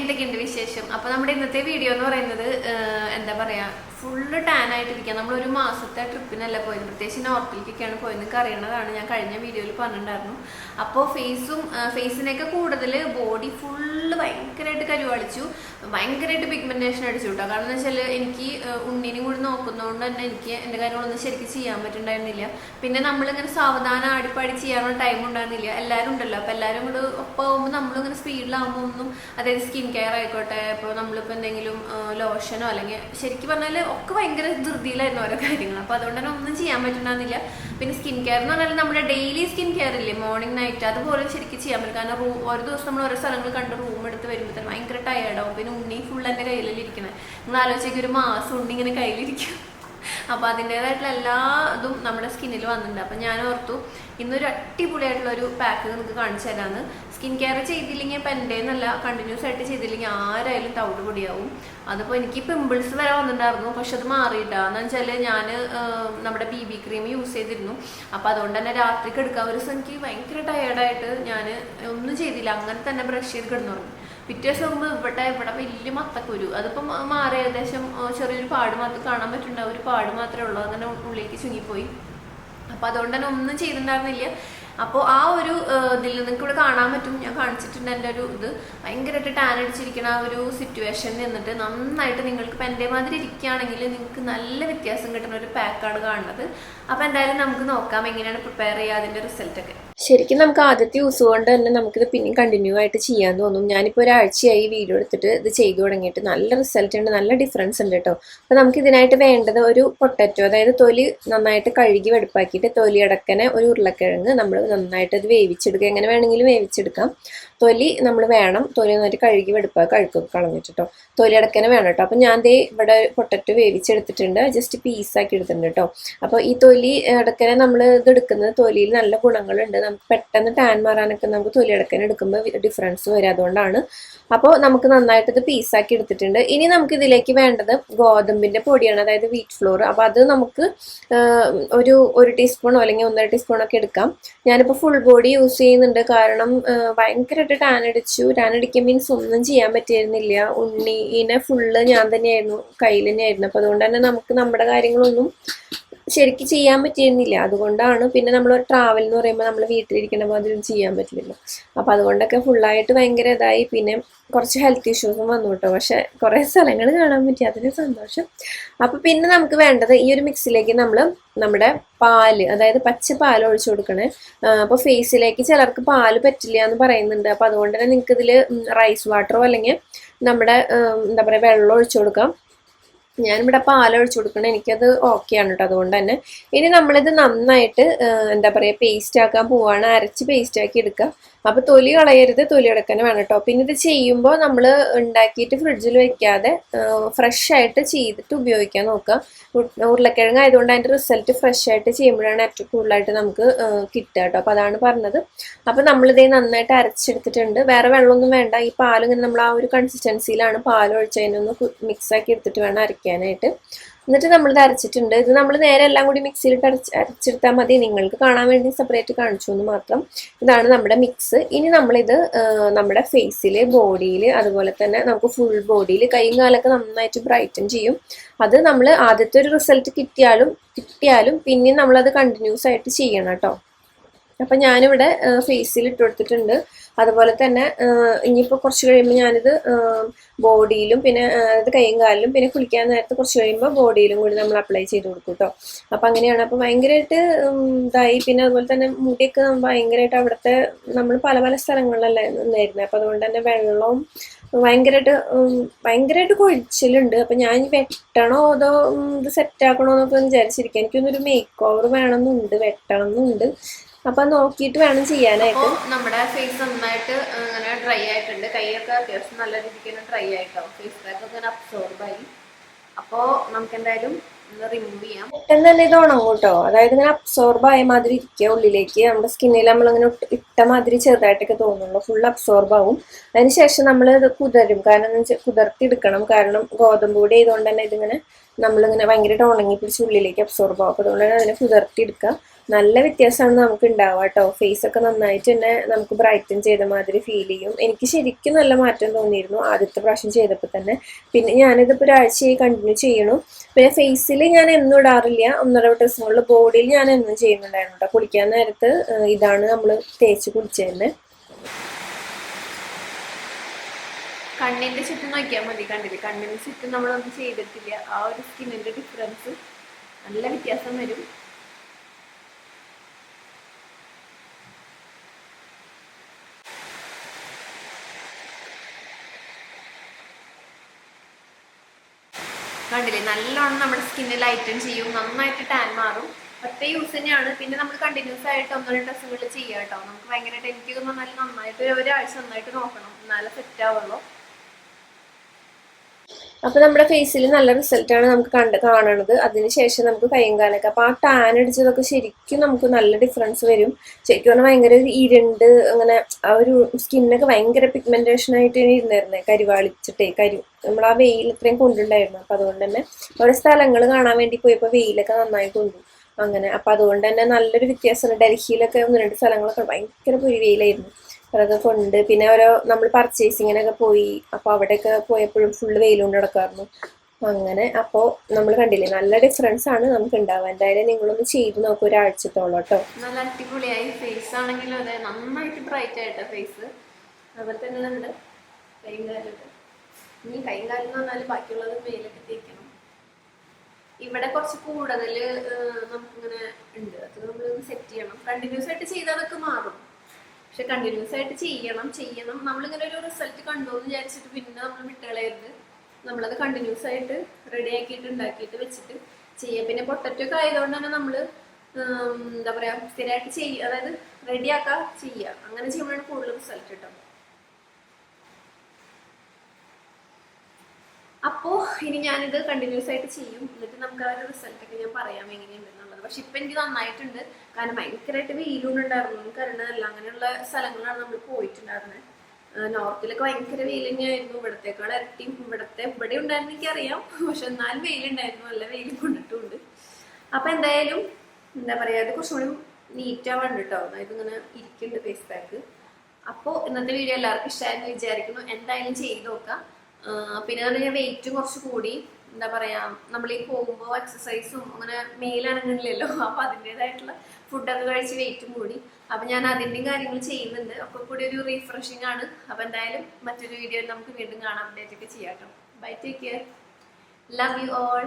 എന്തൊക്കെയുണ്ട് വിശേഷം? അപ്പൊ നമ്മുടെ ഇന്നത്തെ വീഡിയോ എന്ന് പറയുന്നത് എന്താ പറയാ ഫുള്ള് ടാൻ ആയിട്ടിരിക്കുക നമ്മൾ ഒരു മാസത്തെ ട്രിപ്പിനല്ല പോയത്. പ്രത്യേകിച്ച് നോർത്തിലേക്കൊക്കെയാണ് പോയത്. നിങ്ങൾക്ക് അറിയണതാണ്. ഞാൻ കഴിഞ്ഞ വീഡിയോയിൽ പറഞ്ഞിട്ടുണ്ടായിരുന്നു. അപ്പോൾ ഫേസും ഫേസിനൊക്കെ കൂടുതൽ ബോഡി ഫുള്ള് ഭയങ്കരമായിട്ട് കരുവാളിച്ചു. ഭയങ്കരമായിട്ട് പിഗ്മെന്റേഷൻ അടിച്ചു കേട്ടോ കാരണം എന്ന് വെച്ചാൽ എനിക്ക് ഉണ്ണിനും കൂടി നോക്കുന്നതുകൊണ്ട് തന്നെ എനിക്ക് എന്റെ കാര്യങ്ങളൊന്നും ശരിക്കും ചെയ്യാൻ പറ്റുന്നുണ്ടായിരുന്നില്ല പിന്നെ നമ്മളിങ്ങനെ സാവധാനം ആടിപ്പാടി ചെയ്യാനുള്ള ടൈം ഉണ്ടായിരുന്നില്ല. എല്ലാവരും ഉണ്ടല്ലോ. അപ്പോൾ എല്ലാവരും കൂടെ ഒപ്പം ആകുമ്പോൾ നമ്മളിങ്ങനെ സ്പീഡിലാകുമ്പോൾ ഒന്നും അതായത് സ്കിൻ കെയർ ആയിക്കോട്ടെ ഇപ്പോൾ നമ്മളിപ്പോൾ എന്തെങ്കിലും ലോഷനോ അല്ലെങ്കിൽ ശരിക്കും പറഞ്ഞാൽ ഒക്കെ ഭയങ്കര ധൃതിയിലായിരുന്നു ഓരോ കാര്യങ്ങൾ. അപ്പോൾ അതുകൊണ്ട് തന്നെ ഒന്നും ചെയ്യാൻ പറ്റുന്നില്ല പിന്നെ സ്കിൻ കെയർ എന്ന് പറഞ്ഞാൽ നമ്മുടെ ഡെയിലി സ്കിൻ കെയർ ഇല്ലേ? മോർണിംഗ് നൈറ്റ് അതുപോലെ ശരിക്കും ചെയ്യാൻ പറ്റും. കാരണം റൂം ഓരോ ദിവസം നമ്മൾ ഓരോ സ്ഥലങ്ങൾ കണ്ട് റൂം എടുത്ത് വരുമ്പോൾ തന്നെ ഭയങ്കര ടയേർഡാവും പിന്നെ ഉണ്ണി ഫുൾ എന്റെ കയ്യിലല്ലേ ഇരിക്കണേ. നിങ്ങൾ ആലോചിക്കുക ഒരു മാസം ഉണ്ണി ഇങ്ങനെ കയ്യിലിരിക്കും. അപ്പോൾ അതിന്റെതായിട്ടുള്ള എല്ലാ ഇതും നമ്മുടെ സ്കിന്നിൽ വന്നിട്ടുണ്ട്. അപ്പം ഞാൻ ഓർത്തു ഇന്നൊരു അടിപൊളിയായിട്ടുള്ള ഒരു പാക്ക് നിങ്ങൾക്ക് കാണിച്ചു തരാമെന്ന് സ്കിൻ കെയർ ചെയ്തില്ലെങ്കിൽ ഇപ്പം എന്റെ എന്നല്ല കണ്ടിന്യൂസ് ആയിട്ട് ചെയ്തില്ലെങ്കിൽ ആരായാലും തവിട് പൊടിയാവും. അതിപ്പോൾ എനിക്ക് പിമ്പിൾസ് വരെ വന്നിട്ടുണ്ടായിരുന്നു പക്ഷെ അത് മാറിയിട്ടാന്ന് വെച്ചാൽ ഞാൻ നമ്മുടെ ബി ബി ക്രീം യൂസ് ചെയ്തിരുന്നു. അപ്പം അതുകൊണ്ട് തന്നെ രാത്രിക്ക് എടുക്കാൻ ഒരു ദിവസം എനിക്ക് ഭയങ്കര ടയേർഡായിട്ട് ഞാൻ ഒന്നും ചെയ്തില്ല. അങ്ങനെ തന്നെ ബ്രഷ് ചെയ്ത് കിടന്നുറങ്ങി. പിറ്റേ ദിവസം നോക്കുമ്പോൾ ഇവിടെ ഇവിടെ വലിയ മത്തക്കുരു. അതിപ്പം മാറി ഏകദേശം ചെറിയൊരു പാട് മാത്രം കാണാൻ പറ്റുന്നുണ്ടാവും ഒരു പാട് മാത്രമേ ഉള്ളൂ. അങ്ങനെ ഉള്ളിലേക്ക് ചുങ്ങിപ്പോയി. അപ്പൊ അതുകൊണ്ട് തന്നെ ഒന്നും ചെയ്തിട്ടുണ്ടായിരുന്നില്ല. അപ്പോൾ ആ ഒരു ഇതിൽ നിങ്ങൾക്ക് ഇവിടെ കാണാൻ പറ്റും. ഞാൻ കാണിച്ചിട്ടുണ്ട് എന്റെ ഒരു ഇത്. ഭയങ്കരമായിട്ട് ടാൻ അടിച്ചിരിക്കുന്ന ആ ഒരു സിറ്റുവേഷൻ നിന്നിട്ട് നന്നായിട്ട് നിങ്ങൾക്ക് ഇപ്പം എന്റെ മാതിരി ഇരിക്കുകയാണെങ്കിൽ നിങ്ങൾക്ക് നല്ല വ്യത്യാസം കിട്ടുന്ന ഒരു പാക്കാണ് കാണുന്നത്. അപ്പോൾ എന്തായാലും നമുക്ക് നോക്കാം എങ്ങനെയാണ് പ്രിപ്പയർ ചെയ്യുക അതിന്റെ റിസൾട്ടൊക്കെ ശരിക്കും നമുക്ക് ആദ്യത്തെ യൂസ് കൊണ്ട് തന്നെ നമുക്കിത് പിന്നെയും കണ്ടിന്യൂ ആയിട്ട് ചെയ്യാൻ തോന്നും. ഞാനിപ്പോൾ ഒരാഴ്ചയായി വീഡിയോ എടുത്തിട്ട് ഇത് ചെയ്തു തുടങ്ങിയിട്ട് നല്ല റിസൾട്ട് ഉണ്ട് നല്ല ഡിഫറൻസ് ഉണ്ട് കേട്ടോ അപ്പോൾ നമുക്ക് ഇതിനായിട്ട് വേണ്ടത് ഒരു പൊട്ടറ്റോ അതായത് തൊലി നന്നായിട്ട് കഴുകി വെടുപ്പാക്കിയിട്ട് തൊലി അടക്കനെ ഒരു ഉരുളക്കിഴങ്ങ് നമ്മൾ നന്നായിട്ട് അത് വേവിച്ചെടുക്കുക. എങ്ങനെ വേണമെങ്കിലും വേവിച്ചെടുക്കാം. തൊലി നമ്മൾ വേണം. തൊലി നന്നായിട്ട് കഴുകി വെടുപ്പാക്കുക കഴുക്കൊക്കെ കളഞ്ഞിട്ട് കേട്ടോ തൊലി അടക്കനെ വേണം കേട്ടോ. അപ്പോൾ ഞാൻ ദേ ഇവിടെ പൊട്ടറ്റോ വേവിച്ചെടുത്തിട്ടുണ്ട്. ജസ്റ്റ് പീസാക്കി എടുത്തിട്ടുണ്ട് കേട്ടോ. അപ്പോൾ ഈ തൊലി അടക്കനെ നമ്മൾ ഇത് എടുക്കുന്നത് തൊലിയിൽ നല്ല ഗുണങ്ങളുണ്ട്. നമുക്ക് പെട്ടെന്ന് ടാൻ മാറാനൊക്കെ നമുക്ക് തൊലി അടക്കനെ എടുക്കുമ്പോൾ ഡിഫറൻസ് വരും അതുകൊണ്ടാണ്. അപ്പോൾ നമുക്ക് നന്നായിട്ട് ഇത് പീസാക്കി എടുത്തിട്ടുണ്ട്. ഇനി നമുക്ക് ഇതിലേക്ക് വേണ്ടത് ഗോതമ്പിന്റെ പൊടിയാണ് അതായത് വീറ്റ് ഫ്ലോർ അപ്പോൾ അത് നമുക്ക് ഒരു ഒരു ടീസ്പൂണോ അല്ലെങ്കിൽ ഒന്നര ടീസ്പൂണോ ഒക്കെ എടുക്കാം. ഞാനിപ്പോൾ ഫുൾ ബോഡി യൂസ് ചെയ്യുന്നുണ്ട്. കാരണം ആ, ഭയങ്കരമായിട്ട് ടാൻ അടിച്ചു ടാൻ അടിക്കാൻ മീൻസ് ഒന്നും ചെയ്യാൻ പറ്റിയിരുന്നില്ല. ഉണ്ണീനെ ഫുള്ള് ഞാൻ തന്നെയായിരുന്നു കയ്യിൽ തന്നെയായിരുന്നു. അപ്പോൾ അതുകൊണ്ട് തന്നെ നമുക്ക് നമ്മുടെ കാര്യങ്ങളൊന്നും ശരിക്ക് ചെയ്യാൻ പറ്റിയിരുന്നില്ല. അതുകൊണ്ടാണ് പിന്നെ നമ്മൾ ട്രാവൽ എന്ന് പറയുമ്പോൾ നമ്മൾ വീട്ടിലിരിക്കുന്ന പോലെ ചെയ്യാൻ പറ്റില്ലല്ലോ. അപ്പോൾ അതുകൊണ്ടൊക്കെ ഫുള്ളായിട്ട് ഭയങ്കര ഇതായി. പിന്നെ കുറച്ച് ഹെൽത്ത് ഇഷ്യൂസും വന്നു കേട്ടോ. പക്ഷെ കുറേ സ്ഥലങ്ങൾ കാണാൻ പറ്റി. അതിന് സന്തോഷം. അപ്പോൾ പിന്നെ നമുക്ക് വേണ്ടത് ഈ ഒരു മിക്സിലേക്ക് നമ്മൾ നമ്മുടെ പാൽ അതായത് പച്ച പാൽ ഒഴിച്ചു കൊടുക്കണേ. അപ്പോൾ ഫേസിലേക്ക് ചിലർക്ക് പാൽ പറ്റില്ല എന്ന് പറയുന്നുണ്ട്. അപ്പോൾ അതുകൊണ്ട് തന്നെ നിങ്ങൾക്ക് ഇതിൽ റൈസ് വാട്ടറോ അല്ലെങ്കിൽ നമ്മുടെ എന്താ പറയുക വെള്ളം ഒഴിച്ചു കൊടുക്കാം. ഞാനിവിടെ പാൽ ഒഴിച്ചു കൊടുക്കണം. എനിക്കത് ഓക്കെയാണ് കേട്ടോ അതുകൊണ്ട് തന്നെ ഇനി നമ്മളിത് നന്നായിട്ട് എന്താ പറയുക പേസ്റ്റ് ആക്കാൻ പോവാണ്. അരച്ച് പേസ്റ്റ് ആക്കി എടുക്കുക അപ്പൊ തൊലി കളയരുത് തൊലി എടുക്കാനും വേണം കേട്ടോ പിന്നെ ഇത് ചെയ്യുമ്പോൾ നമ്മൾ ഉണ്ടാക്കിയിട്ട് ഫ്രിഡ്ജിൽ വെക്കാതെ ഫ്രഷ് ആയിട്ട് ചെയ്തിട്ട് ഉപയോഗിക്കാൻ നോക്കുക. ഉരുളക്കിഴങ്ങ് ആയതുകൊണ്ട് അതിന്റെ റിസൾട്ട് ഫ്രഷ് ആയിട്ട് ചെയ്യുമ്പോഴാണ് ഏറ്റവും കൂടുതലായിട്ട് നമുക്ക് കിട്ടുക കേട്ടോ അപ്പൊ അതാണ് പറഞ്ഞത്. അപ്പൊ നമ്മളിതേ നന്നായിട്ട് അരച്ചെടുത്തിട്ടുണ്ട്. വേറെ വെള്ളമൊന്നും വേണ്ട. ഈ പാലിങ്ങനെ നമ്മൾ ആ ഒരു കൺസിസ്റ്റൻസിയിലാണ് പാൽ മിക്സ് ആക്കി എടുത്തിട്ട് വേണം അരയ്ക്കാനായിട്ട്. എന്നിട്ട് നമ്മളിത് അരച്ചിട്ടുണ്ട്. ഇത് നമ്മൾ നേരെ എല്ലാം കൂടി മിക്സിയിലിട്ട് അരച്ച് അരച്ചെടുത്താൽ മതി. നിങ്ങൾക്ക് കാണാൻ വേണ്ടി സെപ്പറേറ്റ് കാണിച്ചു എന്ന് മാത്രം. ഇതാണ് നമ്മുടെ മിക്സ് ഇനി നമ്മളിത് നമ്മുടെ ഫേസിൽ ബോഡിയിൽ അതുപോലെ തന്നെ നമുക്ക് ഫുൾ ബോഡിയിൽ കൈയും കാലൊക്കെ നന്നായിട്ട് ബ്രൈറ്റൻ ചെയ്യും. അത് നമ്മൾ ആദ്യത്തെ ഒരു റിസൾട്ട് കിട്ടിയാലും കിട്ടിയാലും പിന്നെയും നമ്മളത് കണ്ടിന്യൂസ് ആയിട്ട് ചെയ്യണം കേട്ടോ. അപ്പം ഞാനിവിടെ ഫേസിൽ ഇട്ട് കൊടുത്തിട്ടുണ്ട്. അതുപോലെ തന്നെ ഇനിയിപ്പോൾ കുറച്ച് കഴിയുമ്പോൾ ഞാനിത് ബോഡിയിലും പിന്നെ അതായത് കൈയും കാലിലും പിന്നെ കുളിക്കാൻ നേരത്തെ കുറച്ച് കഴിയുമ്പോൾ ബോഡിയിലും കൂടി നമ്മൾ അപ്ലൈ ചെയ്ത് കൊടുക്കും കേട്ടോ അപ്പം അങ്ങനെയാണ്. അപ്പോൾ ഭയങ്കരമായിട്ട് ഇതായി. പിന്നെ അതുപോലെ തന്നെ മുടിയൊക്കെ ഭയങ്കരമായിട്ട് അവിടുത്തെ നമ്മൾ പല പല സ്ഥലങ്ങളിലല്ലേ നിന്നായിരുന്നത് അപ്പം അതുകൊണ്ട് തന്നെ വെള്ളവും ഭയങ്കരമായിട്ട് ഭയങ്കരമായിട്ട് കൊഴിച്ചിലുണ്ട്. അപ്പം ഞാൻ വെട്ടണോ അതോ ഇത് സെറ്റാക്കണോ എന്നൊക്കെ വിചാരിച്ചിരിക്കുക എനിക്കൊന്നൊരു മേക്ക് ഓവർ വേണമെന്നുണ്ട്. വെട്ടണം എന്നുണ്ട് അപ്പം നോക്കിയിട്ട് വേണം ചെയ്യാനായിട്ട്. നമ്മുടെ ഫേസ് നന്നായിട്ട് അങ്ങനെ ഡ്രൈ ആയിട്ടുണ്ട്. കൈയൊക്കെ അത്യാവശ്യം നല്ല രീതിക്ക് തന്നെ ഡ്രൈ ആയിട്ടോ? ഫേസ് പാക്ക് ഒക്കെ അബ്സോർബ് ആയി. അപ്പോൾ നമുക്ക് എന്തായാലും റിമൂവ് ചെയ്യാം. പെട്ടെന്ന് തന്നെ ഇത് ഉണങ്ങും കേട്ടോ അതായത് ഇങ്ങനെ അബ്സോർബ് ആയ മാതിരി ഇരിക്കുക ഉള്ളിലേക്ക്. നമ്മുടെ സ്കിന്നിൽ നമ്മൾ ഇങ്ങനെ ഇട്ട മാതിരി ചെറുതായിട്ടൊക്കെ തോന്നുള്ളൂ ഫുൾ അബ്സോർബ് ആവും. അതിനുശേഷം നമ്മൾ ഇത് കുതരും. കാരണം എന്ന് വെച്ചാൽ കുതിർത്തി എടുക്കണം. കാരണം ഗോതമ്പ് പൊടി ആയതുകൊണ്ട് തന്നെ ഇതിങ്ങനെ നമ്മളിങ്ങനെ ഭയങ്കരമായിട്ട് ഉണങ്ങി പിടിച്ച് ഉള്ളിലേക്ക് അബ്സോർബ് ആവും. അപ്പോൾ അതുകൊണ്ട് തന്നെ അതിനെ കുതിർത്തി എടുക്കുക. നല്ല വ്യത്യാസമാണ് നമുക്ക് ഉണ്ടാവുക കേട്ടോ. ഫേസ് ഒക്കെ നന്നായിട്ട് തന്നെ നമുക്ക് ബ്രൈറ്റൻ ചെയ്ത മാതിരി ഫീൽ ചെയ്യും. എനിക്ക് ശരിക്കും നല്ല മാറ്റം തോന്നിയിരുന്നു ആദ്യത്തെ പ്രാവശ്യം ചെയ്തപ്പോൾ തന്നെ. പിന്നെ ഞാനിതിപ്പോൾ ഒരാഴ്ചയായി കണ്ടിന്യൂ ചെയ്യണു. പിന്നെ ഫേസിൽ ഞാൻ എന്നും ഇടാറില്ല. ഒന്നര ദിവസങ്ങളിൽ ബോഡിയിൽ ഞാൻ എന്നും ചെയ്യുന്നുണ്ടായിരുന്നു കേട്ടോ. കുളിക്കാൻ നേരത്ത് ഇതാണ് നമ്മൾ തേച്ച് കുളിച്ചതന്നെ കണ്ണിന്റെ ചുറ്റും നോക്കിയാൽ മതി. കണ്ടില്ല? കണ്ണിന്റെ ചുറ്റും നമ്മളൊന്നും ചെയ്തിട്ടില്ല. ആ ഒരു സ്കിന്നിന്റെ ഡിഫറൻസ് നല്ല വ്യത്യാസം വരും. കണ്ടില്ലേ? നല്ലോണം നമ്മുടെ സ്കിന്നിൽ ലൈറ്റൻ ചെയ്യും നന്നായിട്ട് ടാൻ മാറും. ഒറ്റ യൂസ് തന്നെയാണ്. പിന്നെ നമ്മൾ കണ്ടിന്യൂസ് ആയിട്ട് ഒന്നോ രണ്ട് ദിവസങ്ങളിൽ ചെയ്യാം കേട്ടോ നമുക്ക് ഭയങ്കരമായിട്ട് എനിക്ക് തോന്നുന്നു നന്നായിട്ട് ഒരു ഒരാഴ്ച നന്നായിട്ട് നോക്കണം. എന്നാലേ സെറ്റ് ആവുള്ളൂ. അപ്പൊ നമ്മുടെ ഫേസിൽ നല്ല റിസൾട്ട് ആണ് നമുക്ക് കണ്ട് കാണണത്. അതിനുശേഷം നമുക്ക് കൈയും കാലൊക്കെ. അപ്പൊ ആ ടാൻ അടിച്ചതൊക്കെ ശരിക്കും നമുക്ക് നല്ല ഡിഫറൻസ് വരും. ശരിക്കും പറഞ്ഞാൽ ഭയങ്കര ഇരുണ്ട് അങ്ങനെ ആ ഒരു സ്കിന്നൊക്കെ ഭയങ്കര പിഗ്മെന്റേഷൻ ആയിട്ട് ഇരുന്നായിരുന്നേ കരിവാളിച്ചിട്ടേ കരി നമ്മൾ ആ വെയിൽ ഇത്രയും കൊണ്ടുണ്ടായിരുന്നു. അപ്പൊ അതുകൊണ്ട് തന്നെ ഓരോ സ്ഥലങ്ങൾ കാണാൻ വേണ്ടി പോയപ്പോ വെയിലൊക്കെ നന്നായി കൊണ്ടു. അങ്ങനെ. അപ്പൊ അതുകൊണ്ട് തന്നെ നല്ലൊരു വ്യത്യാസമുണ്ട്. ഡൽഹിയിലൊക്കെ ഒന്ന് രണ്ട് സ്ഥലങ്ങളൊക്കെ ഭയങ്കര പൊരി വെയിലായിരുന്നു അതൊക്കെ കൊണ്ട് പിന്നെ ഓരോ നമ്മൾ പർച്ചേസിങ്ങിനൊക്കെ പോയി. അപ്പോൾ അവിടെയൊക്കെ പോയപ്പോഴും ഫുള്ള് വെയിലുകൊണ്ട് നടക്കാറുണ്ട് അങ്ങനെ. അപ്പോൾ നമ്മൾ കണ്ടില്ലേ നല്ല ഡിഫറൻസ് ആണ് നമുക്ക് ഉണ്ടാവുക എന്തായാലും നിങ്ങളൊന്ന് ചെയ്ത് നോക്കും ഒരാഴ്ചത്തോളം കേട്ടോ. നല്ല അടിപൊളിയായി. ഫേസ് ആണെങ്കിലും അതെ നന്നായിട്ട് ബ്രൈറ്റ് ആയിട്ടാ ഫേസ് അതുപോലെ തന്നെ നമ്മുടെ ഇനി കൈയും കാലം എന്ന് പറഞ്ഞാൽ ബാക്കിയുള്ളത് മേലൊക്കെ തേക്കണം. ഇവിടെ കുറച്ച് കൂടുതൽ നമുക്കിങ്ങനെ ഉണ്ട്. അത് നമ്മൾ സെറ്റ് ചെയ്യണം. കണ്ടിന്യൂസ് ആയിട്ട് ചെയ്താൽ അതൊക്കെ മാറും. പക്ഷെ കണ്ടിന്യൂസ് ആയിട്ട് ചെയ്യണം ചെയ്യണം. നമ്മളിങ്ങനെ ഒരു റിസൾട്ട് കണ്ടു എന്ന് വിചാരിച്ചിട്ട് പിന്നെ നമ്മൾ വിട്ടുകളയരുത് നമ്മളത് കണ്ടിന്യൂസ് ആയിട്ട് റെഡി ആക്കിയിട്ട് ഉണ്ടാക്കിയിട്ട് വെച്ചിട്ട് ചെയ്യാം. പിന്നെ പൊട്ടറ്റോ ഒക്കെ ആയതുകൊണ്ട് തന്നെ നമ്മൾ എന്താ പറയാ സ്ഥിരമായിട്ട് ചെയ്യുക അതായത് റെഡി ആക്കുക ചെയ്യുക അങ്ങനെ ചെയ്യുമ്പോഴാണ് കൂടുതൽ റിസൾട്ട് കിട്ടും അപ്പോൾ ഇനി ഞാനിത് കണ്ടിന്യൂസ് ആയിട്ട് ചെയ്യും. എന്നിട്ട് നമുക്ക് ഒരു റിസൾട്ട് ഒക്കെ ഞാൻ പറയാം എങ്ങനെയുണ്ടെന്നുള്ളത്. പക്ഷെ ഇപ്പം എനിക്ക് നന്നായിട്ടുണ്ട്. കാരണം ഭയങ്കരമായിട്ട് വെയിലുണ്ടായിരുന്നു നമുക്ക് അറിയണതല്ല അങ്ങനെയുള്ള സ്ഥലങ്ങളാണ് നമ്മൾ പോയിട്ടുണ്ടായിരുന്നത് നോർത്തിലൊക്കെ ഭയങ്കര വെയിൽ തന്നെയായിരുന്നു ഇവിടത്തേക്കാൾ ഇരട്ടിയും ഇവിടത്തെ ഇവിടെ ഉണ്ടായിരുന്നു എനിക്കറിയാം. പക്ഷെ എന്നാലും വെയിലുണ്ടായിരുന്നു. നല്ല വെയിൽ കൊണ്ടിട്ടുണ്ട്. അപ്പം എന്തായാലും എന്താ പറയുക ഇത് കുറച്ചുകൂടി നീറ്റ് ആവാണ്ട് കേട്ടോ അതായത് ഇങ്ങനെ ഇരിക്കുന്നുണ്ട് ഫേസ് പാക്ക് അപ്പോൾ ഇന്നത്തെ വീഡിയോ എല്ലാവർക്കും ഇഷ്ടമായിരുന്നു വിചാരിക്കുന്നു. എന്തായാലും ചെയ്ത് നോക്കാം. പിന്നെ പറഞ്ഞാൽ ഞാൻ വെയിറ്റും കുറച്ച് കൂടി എന്താ പറയാ നമ്മൾ ഈ പോകുമ്പോൾ എക്സസൈസും അങ്ങനെ മെയിലനങ്ങണില്ലല്ലോ അപ്പൊ അതിന്റെതായിട്ടുള്ള ഫുഡൊക്കെ കഴിച്ച് വെയിറ്റും കൂടി. അപ്പൊ ഞാൻ അതിന്റെയും കാര്യങ്ങൾ ചെയ്യുന്നുണ്ട്. ഒക്കെ കൂടി ഒരു റീഫ്രഷിംഗ് ആണ്. അപ്പൊ എന്തായാലും മറ്റൊരു വീഡിയോയിൽ നമുക്ക് വീണ്ടും കാണാൻ അപ്ഡേറ്റ് ഒക്കെ ചെയ്യാം bye take care love you all